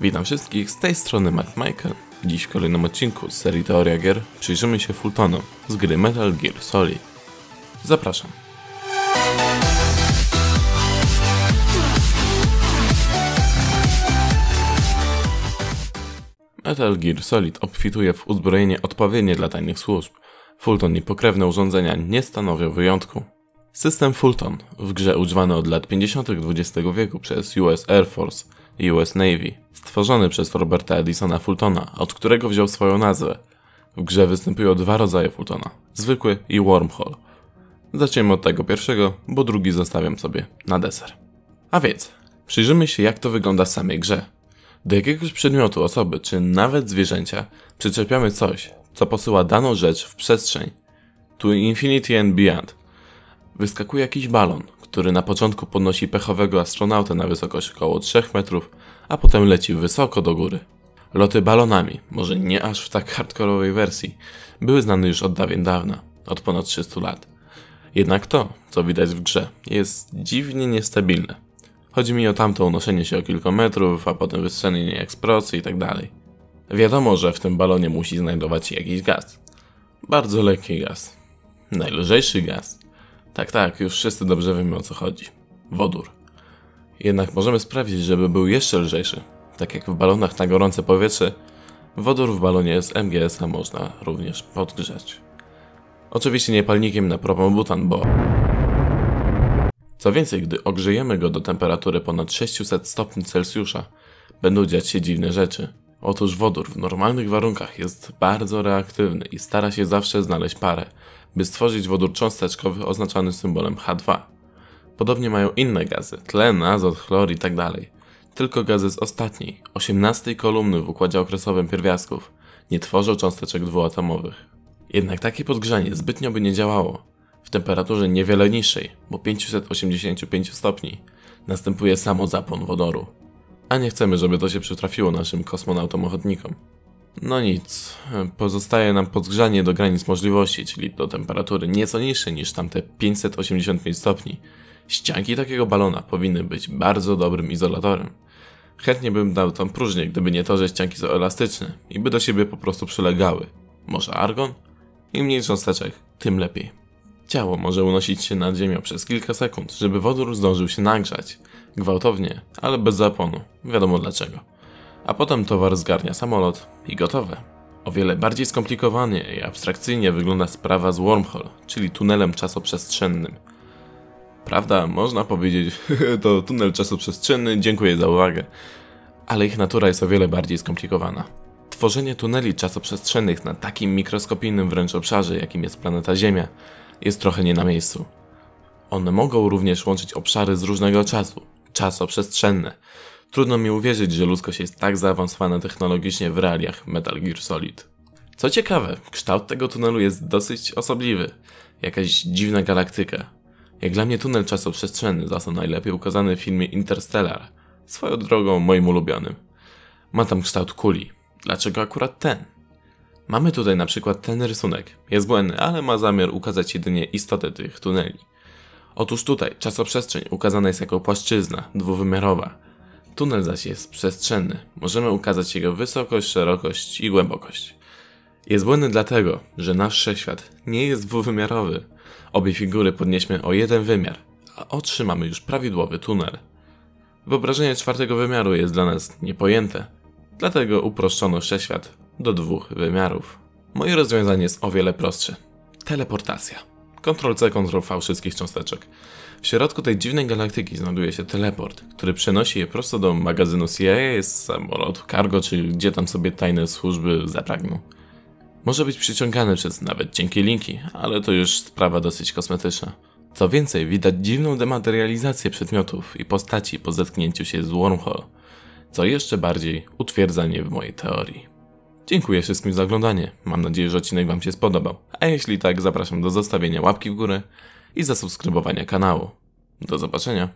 Witam wszystkich, z tej strony Matt Michael. Dziś w kolejnym odcinku z serii Teoria Gier przyjrzymy się Fultonom z gry Metal Gear Solid. Zapraszam. Metal Gear Solid obfituje w uzbrojenie odpowiednie dla tajnych służb. Fulton i pokrewne urządzenia nie stanowią wyjątku. System Fulton, w grze używany od lat 50. XX wieku przez US Air Force i US Navy, stworzony przez Roberta Edisona Fultona, od którego wziął swoją nazwę. W grze występują dwa rodzaje Fultona, zwykły i wormhole. Zacznijmy od tego pierwszego, bo drugi zostawiam sobie na deser. A więc, przyjrzymy się jak to wygląda w samej grze. Do jakiegoś przedmiotu, osoby czy nawet zwierzęcia przyczepiamy coś, co posyła daną rzecz w przestrzeń. To Infinity and Beyond. Wyskakuje jakiś balon, który na początku podnosi pechowego astronautę na wysokość około 3 metrów, a potem leci wysoko do góry. Loty balonami, może nie aż w tak hardkorowej wersji, były znane już od dawien dawna, od ponad 300 lat. Jednak to, co widać w grze, jest dziwnie niestabilne. Chodzi mi o tamto unoszenie się o kilka metrów, a potem wystrzelenie eksplozji tak dalej. Wiadomo, że w tym balonie musi znajdować się jakiś gaz. Bardzo lekki gaz. Najlżejszy gaz. Tak, tak, już wszyscy dobrze wiemy o co chodzi. Wodór. Jednak możemy sprawić, żeby był jeszcze lżejszy. Tak jak w balonach na gorące powietrze, wodór w balonie z MGS-a można również podgrzać. Oczywiście nie palnikiem na propan-butan, bo... Co więcej, gdy ogrzejemy go do temperatury ponad 600 stopni Celsjusza, będą dziać się dziwne rzeczy. Otóż wodór w normalnych warunkach jest bardzo reaktywny i stara się zawsze znaleźć parę, by stworzyć wodór cząsteczkowy oznaczany symbolem H2. Podobnie mają inne gazy, tlen, azot, chlor itd. Tak Tylko gazy z ostatniej, 18 kolumny w układzie okresowym pierwiastków nie tworzą cząsteczek dwuatomowych. Jednak takie podgrzanie zbytnio by nie działało. W temperaturze niewiele niższej, bo 585 stopni, następuje samozapłon wodoru. A nie chcemy, żeby to się przytrafiło naszym kosmonautom ochotnikom. No nic, pozostaje nam podgrzanie do granic możliwości, czyli do temperatury nieco niższej niż tamte 585 stopni. Ścianki takiego balona powinny być bardzo dobrym izolatorem. Chętnie bym dał tam próżnię, gdyby nie to, że ścianki są elastyczne i by do siebie po prostu przylegały. Może argon? Im mniej cząsteczek, tym lepiej. Ciało może unosić się nad ziemią przez kilka sekund, żeby wodór zdążył się nagrzać. Gwałtownie, ale bez zapłonu. Wiadomo dlaczego. A potem towar zgarnia samolot i gotowe. O wiele bardziej skomplikowanie i abstrakcyjnie wygląda sprawa z wormhole, czyli tunelem czasoprzestrzennym. Prawda, można powiedzieć, to tunel czasoprzestrzenny, dziękuję za uwagę. Ale ich natura jest o wiele bardziej skomplikowana. Tworzenie tuneli czasoprzestrzennych na takim mikroskopijnym wręcz obszarze, jakim jest planeta Ziemia, jest trochę nie na miejscu. One mogą również łączyć obszary z różnego czasu, czasoprzestrzenne. Trudno mi uwierzyć, że ludzkość jest tak zaawansowana technologicznie w realiach Metal Gear Solid. Co ciekawe, kształt tego tunelu jest dosyć osobliwy. Jakaś dziwna galaktyka. Jak dla mnie tunel czasoprzestrzenny został najlepiej ukazany w filmie Interstellar. Swoją drogą moim ulubionym. Ma tam kształt kuli. Dlaczego akurat ten? Mamy tutaj na przykład ten rysunek. Jest błędny, ale ma zamiar ukazać jedynie istotę tych tuneli. Otóż tutaj czasoprzestrzeń ukazana jest jako płaszczyzna, dwuwymiarowa. Tunel zaś jest przestrzenny. Możemy ukazać jego wysokość, szerokość i głębokość. Jest błędny dlatego, że nasz wszechświat nie jest dwuwymiarowy. Obie figury podnieśmy o jeden wymiar, a otrzymamy już prawidłowy tunel. Wyobrażenie czwartego wymiaru jest dla nas niepojęte, dlatego uproszczono wszechświat do dwóch wymiarów. Moje rozwiązanie jest o wiele prostsze. Teleportacja. Ctrl-C, Ctrl-V wszystkich cząsteczek. W środku tej dziwnej galaktyki znajduje się teleport, który przenosi je prosto do magazynu CIA, samolotu cargo, czy gdzie tam sobie tajne służby zapragną. Może być przyciągany przez nawet cienkie linki, ale to już sprawa dosyć kosmetyczna. Co więcej, widać dziwną dematerializację przedmiotów i postaci po zetknięciu się z Wormhole, co jeszcze bardziej utwierdza mnie w mojej teorii. Dziękuję wszystkim za oglądanie. Mam nadzieję, że odcinek Wam się spodobał. A jeśli tak, zapraszam do zostawienia łapki w górę i zasubskrybowania kanału. Do zobaczenia.